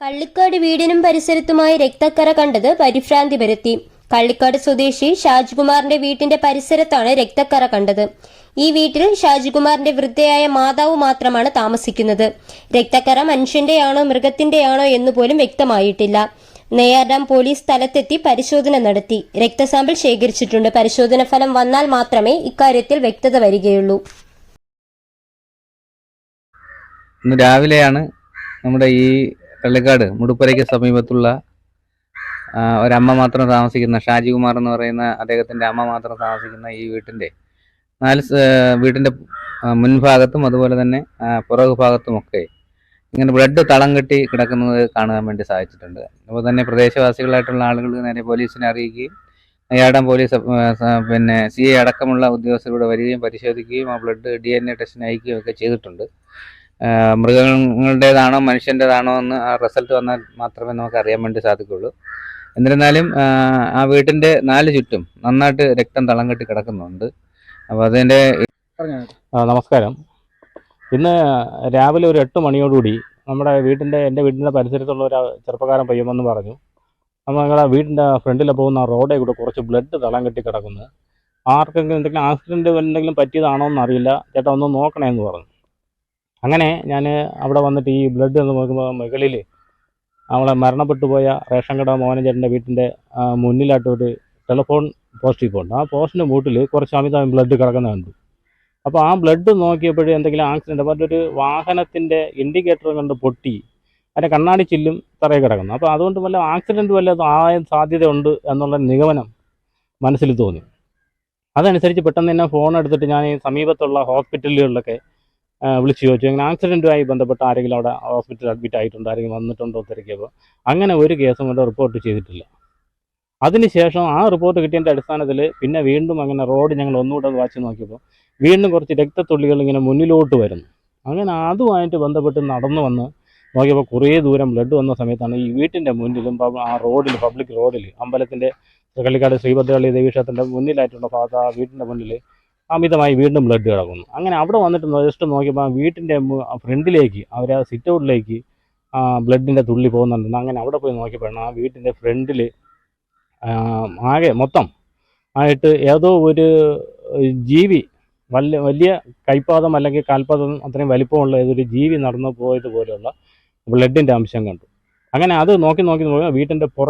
കള്ളിക്കാട് വീടിനും പരിസരത്തുമായി രക്തക്കറ കണ്ടത് പരിഭ്രാന്തി പരത്തി. കള്ളിക്കാട് സ്വദേശി ഷാജികുമാറിന്റെ വീട്ടിന്റെ പരിസരത്താണ് രക്തക്കറ കണ്ടത്. ഈ വീട്ടിൽ ഷാജികുമാറിന്റെ വൃദ്ധയായ മാതാവ് മാത്രമാണ് താമസിക്കുന്നത്. രക്തക്കറ മനുഷ്യന്റെയാണോ മൃഗത്തിന്റെയാണോ എന്ന് പോലും വ്യക്തമായിട്ടില്ല. നെയ്യാർഡാം പോലീസ് സ്ഥലത്തെത്തി പരിശോധന നടത്തി. രക്തസാമ്പിൾ ശേഖരിച്ചിട്ടുണ്ട്. പരിശോധന ഫലം വന്നാൽ മാത്രമേ ഇക്കാര്യത്തിൽ വ്യക്തത വരികയുള്ളൂ. രാവിലെയാണ് നമ്മുടെ ഈ കള്ളിക്കാട് മുടുപ്പരയ്ക്ക് സമീപത്തുള്ള ഒരമ്മ മാത്രം താമസിക്കുന്ന ഷാജികുമാർ എന്ന് പറയുന്ന അദ്ദേഹത്തിന്റെ അമ്മ മാത്രം താമസിക്കുന്ന ഈ വീട്ടിന്റെ നാല് വീട്ടിന്റെ മുൻഭാഗത്തും അതുപോലെ തന്നെ പുറകു ഭാഗത്തുമൊക്കെ ഇങ്ങനെ ബ്ലഡ് തളം കെട്ടി കിടക്കുന്നത് കാണാൻ വേണ്ടി സാധിച്ചിട്ടുണ്ട്. അപ്പോൾ തന്നെ പ്രദേശവാസികളായിട്ടുള്ള ആളുകൾ നേരെ പോലീസിനെ അറിയിക്കുകയും നെയ്യാടം പോലീസ് പിന്നെ സി എ അടക്കമുള്ള ഉദ്യോഗസ്ഥരുടെ വരികയും പരിശോധിക്കുകയും ആ ബ്ലഡ് ഡി എൻ എ ടെസ്റ്റിന് അയക്കുകയും ഒക്കെ ചെയ്തിട്ടുണ്ട്. മൃഗങ്ങളുടേതാണോ മനുഷ്യന്റെതാണോ എന്ന് ആ റിസൾട്ട് വന്നാൽ മാത്രമേ നമുക്ക് അറിയാൻ വേണ്ടി സാധിക്കുള്ളൂ എന്നിരുന്നാലും ആ, വീട്ടിന്റെ നാല് ചുറ്റും നന്നായിട്ട് രക്തം തളം കെട്ടി കിടക്കുന്നുണ്ട് അപ്പോൾ അതിന്റെ നമസ്കാരം. ഇന്ന് രാവിലെ ഒരു എട്ട് മണിയോടുകൂടി നമ്മുടെ വീട്ടിന്റെ എന്റെ വീടിന്റെ പരിസരത്തുള്ള ഒരു ചെറുപ്പക്കാരൻ പയ്യമെന്ന് പറഞ്ഞു. അപ്പോൾ ഞങ്ങളുടെ വീടിന്റെ ഫ്രണ്ടിൽ പോകുന്ന റോഡേ കൂടെ കുറച്ച് ബ്ലഡ് തളം കെട്ടി കിടക്കുന്നത് ആർക്കെങ്കിലും എന്തെങ്കിലും ആക്സിഡന്റ് എന്തെങ്കിലും പറ്റിയതാണോ എന്നറിയില്ല ചേട്ടാ ഒന്ന് നോക്കണേ എന്ന് പറഞ്ഞു. അങ്ങനെ ഞാൻ അവിടെ വന്നിട്ട് ഈ ബ്ലഡ് എന്ന് നോക്കുമ്പോൾ മുകളിൽ നമ്മളെ മരണപ്പെട്ടു പോയ റേഷൻ കട മോഹനൻ ചേട്ടന്റെ വീട്ടിന്റെ മുന്നിലായിട്ട് ഒരു ടെലിഫോൺ പോസ്റ്റ് ആ പോസ്റ്റിന്റെ മൂട്ടിൽ കുറച്ച് അമിതം ബ്ലഡ് കിടക്കുന്ന കണ്ടു. അപ്പോൾ ആ ബ്ലഡ് നോക്കിയപ്പോഴും എന്തെങ്കിലും ആക്സിഡന്റ് മറ്റൊരു വാഹനത്തിന്റെ ഇൻഡിക്കേറ്റർ കണ്ട് പൊട്ടി. അതിന്റെ കണ്ണാടി ചില്ലും തറയിൽ കിടക്കുന്നു. അപ്പോൾ അതുകൊണ്ട് വല്ല ആക്സിഡന്റ് വല്ല ആയ സാധ്യതയുണ്ട് എന്നുള്ള നിഗമനം മനസ്സിൽ തോന്നി. അതനുസരിച്ച് പെട്ടെന്ന് തന്നെ ഫോൺ എടുത്തിട്ട് ഞാൻ ഈ സമീപത്തുള്ള ഹോസ്പിറ്റലുകളിലൊക്കെ വിളിച്ചു ചോദിച്ചു. അങ്ങനെ ആക്സിഡന്റുമായി ബന്ധപ്പെട്ട് ആരെങ്കിലും അവിടെ ഹോസ്പിറ്റലിൽ അഡ്മിറ്റ് ആയിട്ടുണ്ടോ? ആരെങ്കിലും വന്നിട്ടുണ്ടോ തിരക്കിയപ്പോൾ അങ്ങനെ ഒരു കേസും ഇവിടെ റിപ്പോർട്ട് ചെയ്തിട്ടില്ല. അതിനുശേഷം ആ റിപ്പോർട്ട് കിട്ടിയതിന്റെ അടിസ്ഥാനത്തിൽ പിന്നെ വീണ്ടും അങ്ങനെ റോഡ് ഞങ്ങൾ ഒന്നുകൂടെ വാച്ച് നോക്കിയപ്പോൾ വീണ്ടും കുറച്ച് രക്തത്തുള്ളികൾ ഇങ്ങനെ മുന്നിലോട്ട് വരുന്നു. അങ്ങനെ അതുമായിട്ട് ബന്ധപ്പെട്ട് നടന്നു വന്ന് നോക്കിയപ്പോൾ കുറേ ദൂരം ബ്ലഡ് വന്ന സമയത്താണ് ഈ വീട്ടിന്റെ മുന്നിലും ആ റോഡിൽ പബ്ലിക് റോഡിൽ അമ്പലത്തിന്റെ കള്ളിക്കാട് ശ്രീഭദ്രകളി ദേവീക്ഷേത്രത്തിന്റെ മുന്നിലായിട്ടുള്ള ഭാഗത്ത് ആ വീട്ടിന്റെ മുന്നിൽ അമിതമായി വീണ്ടും ബ്ലഡ് കിടക്കുന്നു. അങ്ങനെ അവിടെ വന്നിട്ട് ജസ്റ്റ് നോക്കിയപ്പോൾ ആ വീട്ടിന്റെ ഫ്രണ്ടിലേക്ക് അവർ ആ സിറ്റ് ഔട്ടിലേക്ക് ബ്ലഡിന്റെ തുള്ളി പോകുന്നുണ്ടെന്ന് അങ്ങനെ അവിടെ പോയി നോക്കിയപ്പോഴാണ് ആ വീട്ടിന്റെ ഫ്രണ്ടിൽ ആകെ മൊത്തം ആയിട്ട് ഏതോ ഒരു ജീവി വലിയ വലിയ കൈപ്പാദം അല്ലെങ്കിൽ കാൽപാദം അത്രയും വലിപ്പമുള്ള ഏതൊരു ജീവി നടന്നു പോയത് പോലെയുള്ള ബ്ലഡിന്റെ അംശം കണ്ടു. അങ്ങനെ അത് നോക്കി നോക്കി നോക്കി വീട്ടിന്റെ പുറ